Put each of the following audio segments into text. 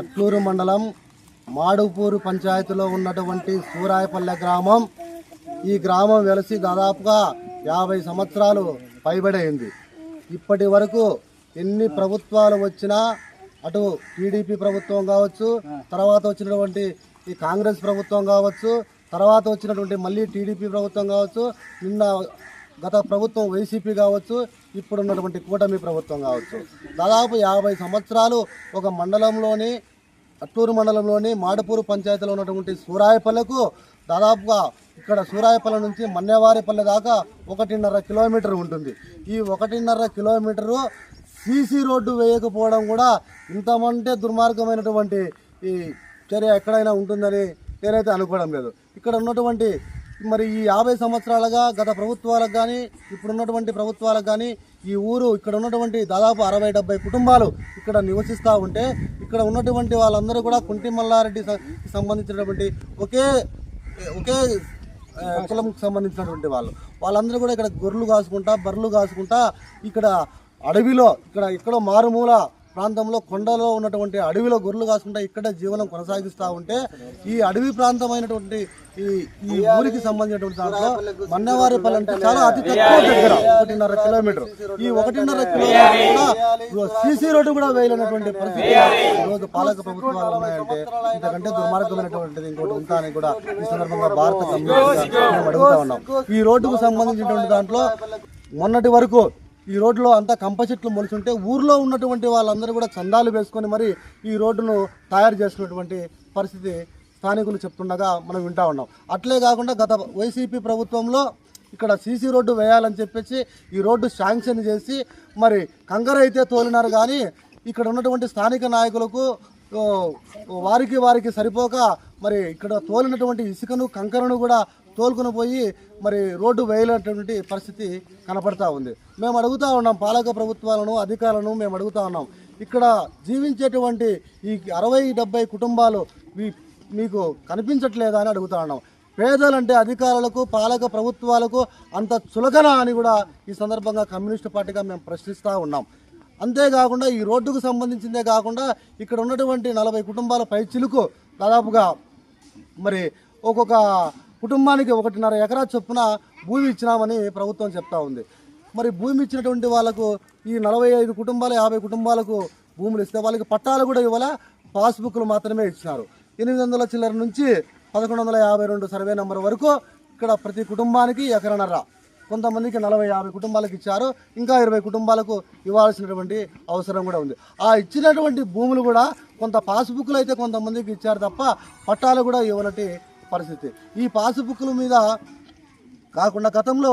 అట్లూరు మండలం మాడుపూరు పంచాయతీలో ఉన్నటువంటి సూరాయపల్లె గ్రామం. ఈ గ్రామం వెలసి దాదాపుగా యాభై సంవత్సరాలు పైబడైంది. ఇప్పటి వరకు ఎన్ని ప్రభుత్వాలు వచ్చినా అటు టీడీపీ ప్రభుత్వం కావచ్చు తర్వాత వచ్చినటువంటి ఈ కాంగ్రెస్ ప్రభుత్వం కావచ్చు తర్వాత వచ్చినటువంటి మళ్ళీ టీడీపీ ప్రభుత్వం కావచ్చు నిన్న గత ప్రభుత్వం వైసీపీ కావచ్చు ఇప్పుడు ఉన్నటువంటి కూటమి ప్రభుత్వం కావచ్చు. దాదాపు యాభై సంవత్సరాలు ఒక మండలంలోని అట్టూరు మండలంలోని మాడపూరు పంచాయతీలో ఉన్నటువంటి సూరాయపల్లెకు దాదాపుగా ఇక్కడ సూరాయపల్లె నుంచి మన్నేవారిపల్లె దాకా ఒకటిన్నర కిలోమీటర్ ఉంటుంది. ఈ ఒకటిన్నర కిలోమీటరు సీసీ రోడ్డు వేయకపోవడం కూడా ఇంతమంటే దుర్మార్గమైనటువంటి ఈ చర్య ఎక్కడైనా ఉంటుందని నేనైతే అనుకోవడం లేదు. ఇక్కడ ఉన్నటువంటి మరి ఈ యాభై సంవత్సరాలుగా గత ప్రభుత్వాలకు కానీ ఇప్పుడు ఉన్నటువంటి ప్రభుత్వాలకు కానీ ఈ ఊరు ఇక్కడ ఉన్నటువంటి దాదాపు అరవై డెబ్బై కుటుంబాలు ఇక్కడ నివసిస్తూ ఉంటే ఇక్కడ ఉన్నటువంటి వాళ్ళందరూ కూడా కుంటి మల్లారెడ్డి సంబంధించినటువంటి ఒకే ఒకే ఆ, కులంకి సంబంధించినటువంటి వాళ్ళు. వాళ్ళందరూ కూడా ఇక్కడ గొర్రెలు కాసుకుంటా బర్రెలు కాసుకుంటా ఇక్కడ అడవిలో ఇక్కడ ఎక్కడో మారుమూల ప్రాంతంలో కొండలో ఉన్నటువంటి అడవిలో గొర్రెలు కాసుకుంటా ఇక్కడే జీవనం కొనసాగిస్తూ ఉంటే ఈ అడవి ప్రాంతమైనటువంటి ఈ ఈ ఊరికి సంబంధించినటువంటి దాంట్లో మన్నవారిపల్లి అంటే చాలా అతి తక్కువ దగ్గర ఒకటిన్నర కిలోమీటర్. ఈ ఒకటిన్నర కిలోమీటర్ కూడా సీసీ రోడ్డు కూడా వేయలేనటువంటి పరిస్థితి ఈరోజు పాలక ప్రభుత్వాలు ఉన్నాయంటే ఇంతకంటే దుర్మార్గమైనటువంటిది ఇంకోటి ఉంటా అని కూడా ఈ సందర్భంగా భారత అడుగుతా ఉన్నాం. ఈ రోడ్డుకు సంబంధించినటువంటి దాంట్లో మొన్నటి వరకు ఈ రోడ్లో అంతా కంప చెట్లు మొలుచుంటే ఊర్లో ఉన్నటువంటి వాళ్ళందరూ కూడా చందాలు వేసుకొని మరి ఈ రోడ్డును తయారు చేసినటువంటి పరిస్థితి స్థానికులు చెప్తుండగా మనం వింటా ఉన్నాం. అట్లే కాకుండా గత వైసీపీ ప్రభుత్వంలో ఇక్కడ సీసీ రోడ్డు వేయాలని చెప్పేసి ఈ రోడ్డు శాంక్షన్ చేసి మరి కంకర అయితే తోలినారు కానీ ఇక్కడ ఉన్నటువంటి స్థానిక నాయకులకు వారికి వారికి సరిపోక మరి ఇక్కడ తోలినటువంటి ఇసుకను కంకరను కూడా తోలుకుని పోయి మరి రోడ్డు వేయలేటువంటి పరిస్థితి కనపడతా ఉంది. మేము అడుగుతా ఉన్నాం పాలక ప్రభుత్వాలను అధికారులను మేము అడుగుతా ఉన్నాం. ఇక్కడ జీవించేటువంటి ఈ అరవై డెబ్బై కుటుంబాలు మీ- మీకు కనిపించట్లేదా అని అడుగుతా ఉన్నాం. పేదలంటే అధికారులకు పాలక ప్రభుత్వాలకు అంత చులకన అని కూడా ఈ సందర్భంగా కమ్యూనిస్ట్ పార్టీగా మేము ప్రశ్నిస్తూ ఉన్నాం. అంతేకాకుండా ఈ రోడ్డుకు సంబంధించిందే కాకుండా ఇక్కడ ఉన్నటువంటి నలభై కుటుంబాల పై చిలుకు దాదాపుగా మరి ఒక్కొక్క కుటుంబానికి ఒకటిన్నర ఎకరా చొప్పున భూమి ఇచ్చినామని ప్రభుత్వం చెప్తా ఉంది. మరి భూమి ఇచ్చినటువంటి వాళ్ళకు ఈ నలభై ఐదు కుటుంబాలు యాభై కుటుంబాలకు భూములు ఇస్తే వాళ్ళకి పట్టాలు కూడా ఇవ్వాల? పాస్బుక్లు మాత్రమే ఇచ్చినారు. ఎనిమిది వందల చిల్లర నుంచి పదకొండు వందల యాభై రెండు సర్వే నెంబర్ వరకు ఇక్కడ ప్రతి కుటుంబానికి ఎకరన్నర కొంతమందికి నలభై యాభై కుటుంబాలకు ఇచ్చారు ఇంకా ఇరవై కుటుంబాలకు ఇవ్వాల్సినటువంటి అవసరం కూడా ఉంది. ఆ ఇచ్చినటువంటి భూములు కూడా కొంత పాస్బుక్లు అయితే కొంతమందికి ఇచ్చారు తప్ప పట్టాలు కూడా ఇవ్వనటి పరిస్థితి. ఈ పాస్బుక్ల మీద కాకుండా గతంలో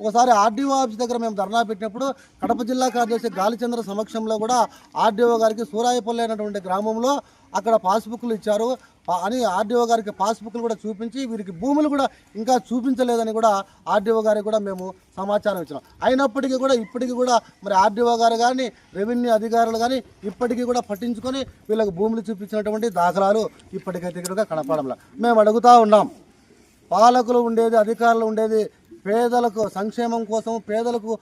ఒకసారి ఆర్డీఓ ఆఫీస్ దగ్గర మేము ధర్నా పెట్టినప్పుడు కడప జిల్లా కార్యదర్శి గాలిచంద్ర సమక్షంలో కూడా ఆర్డీఓ గారికి సూరాయపల్లి అనేటువంటి గ్రామంలో అక్కడ పాస్బుక్లు ఇచ్చారు. అని ఆర్డీఓ గారికి పాస్బుక్లు కూడా చూపించి వీరికి భూములు కూడా ఇంకా చూపించలేదని కూడా ఆర్డీఓ గారికి కూడా మేము సమాచారం ఇచ్చినాం. అయినప్పటికీ కూడా ఇప్పటికీ కూడా మరి ఆర్డీఓ గారు కానీ రెవెన్యూ అధికారులు కానీ ఇప్పటికీ కూడా పట్టించుకొని వీళ్ళకి భూములు చూపించినటువంటి దాఖలాలు ఇప్పటికైతే కూడా కనపడంలా. మేము అడుగుతా ఉన్నాం. పాలకులు ఉండేది అధికారులు ఉండేది పేదలకు సంక్షేమం కోసం పేదలకు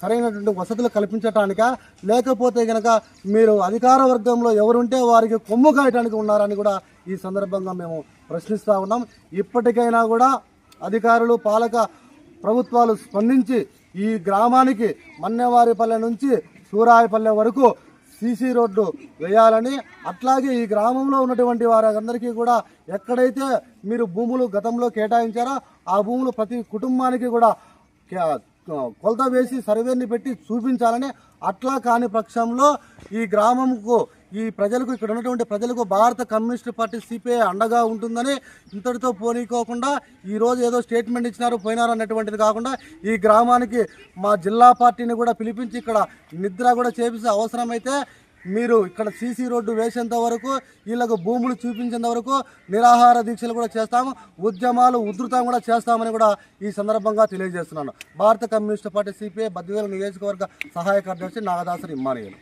సరైనటువంటి వసతులు కల్పించటానిక? లేకపోతే గనక మీరు అధికార వర్గంలో ఎవరుంటే వారికి కొమ్ము కాయటానికి ఉన్నారని కూడా ఈ సందర్భంగా మేము ప్రశ్నిస్తూ ఉన్నాం. ఇప్పటికైనా కూడా అధికారులు పాలక ప్రభుత్వాలు స్పందించి ఈ గ్రామానికి మన్నెవారిపల్లె నుంచి సూరాయపల్లె వరకు సీసీ రోడ్డు వేయాలని అట్లాగే ఈ గ్రామంలో ఉన్నటువంటి వారందరికీ కూడా ఎక్కడైతే మీరు భూములు గతంలో కేటాయించారో ఆ భూములు ప్రతి కుటుంబానికి కూడా కే- కొలత వేసి సర్వేని పెట్టి చూపించాలని అట్లా కాని పక్షంలో ఈ గ్రామంకు ఈ ప్రజలకు ఇక్కడ ఉన్నటువంటి ప్రజలకు భారత కమ్యూనిస్ట్ పార్టీ సిపిఐ అండగా ఉంటుందని ఇంతటితో పోనీకోకుండా ఈ రోజు ఏదో స్టేట్మెంట్ ఇచ్చినారు పోయినారు అన్నటువంటిది కాకుండా ఈ గ్రామానికి మా జిల్లా పార్టీని కూడా పిలిపించి ఇక్కడ నిద్ర కూడా చేపిస్తే అవసరమైతే మీరు ఇక్కడ సీసీ రోడ్డు వేసేంత వరకు వీళ్ళకు భూములు చూపించేంత వరకు నిరాహార దీక్షలు కూడా చేస్తాము ఉద్యమాలు ఉధృతం కూడా చేస్తామని కూడా ఈ సందర్భంగా తెలియజేస్తున్నాను. భారత కమ్యూనిస్ట్ పార్టీ సిపిఐ బద్వేలు నియోజకవర్గ సహాయ కార్యదర్శి నాగదాసరి ఇమ్మానియలు